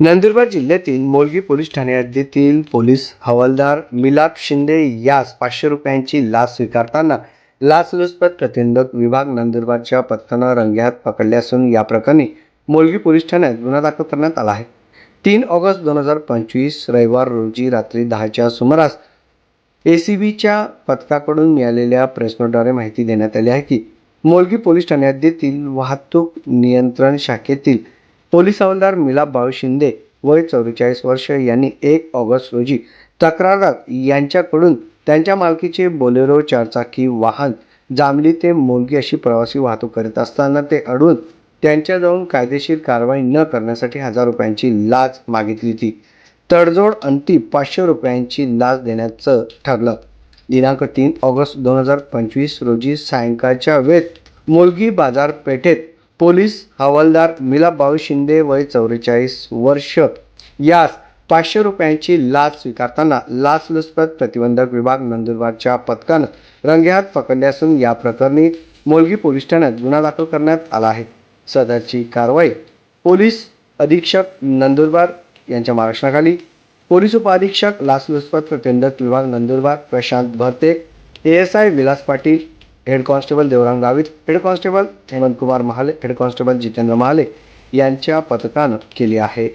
नंदुरबार जिल्ह्यातील मोलगी पोलीस ठाणे हद्दीतील पोलीस हवालदार मिलाप शिंदे यास पाचशे रुपयांची लाच स्वीकारताना लाचलुचपत प्रतिबंधक विभाग नंदुरबारच्या पथकानं रंग्यात पकडले असून या प्रकरणी मोलगी पोलीस ठाण्यात गुन्हा दाखल करण्यात आला आहे. तीन ऑगस्ट दोन हजार पंचवीस रविवार रोजी रात्री दहाच्या सुमारास ए सी बीच्या पथकाकडून मिळालेल्या प्रेसनोटद्वारे माहिती देण्यात आली आहे की मोलगी पोलीस ठाणे हद्दीतील वाहतूक नियंत्रण शाखेतील पोलीस हवालदार मिलाप भाऊ शिंदे वय चौवेचाळीस वर्ष यांनी एक ऑगस्ट रोजी तक्रारदार यांच्याकडून त्यांच्या मालकीचे बोलेरो चारचाकी वाहन जांभली ते मोलगी अशी प्रवासी वाहतूक करीत असताना ते अडून त्यांच्याजवळून कायदेशीर कारवाई न करण्यासाठी हजार रुपयांची लाच मागितली होती. तडजोड अंती पाचशे रुपयांची लाच देण्याचं ठरलं. दिनांक तीन ऑगस्ट दोन हजार पंचवीस रोजी सायंकाळच्या वेळेत मोलगी बाजारपेठेत पोलीस हवालदार मिलाबाऊ शिंदे वय चौवेचाळीस वर्ष. यास पाचशे रुपयांची लाच स्वीकारताना लाचलुचपत प्रतिबंधक विभाग नंदुरबारच्या पथकानं रंगेहात पकडले असून या प्रकरणी मोलगी पोलीस ठाण्यात गुन्हा दाखल करण्यात आला आहे. सदरची कारवाई पोलीस अधीक्षक नंदुरबार यांच्या मार्गदर्शनाखाली. पोलीस उपअधीक्षक लाचलुचपत प्रतिबंधक विभाग Nandurbar Prashant Bharte. A S I Vilas Patil head constable Devram Gavit head constable Hemant Kumar Mahale head constable Jitendra Mahale यांच्या पथकानं केली आहे.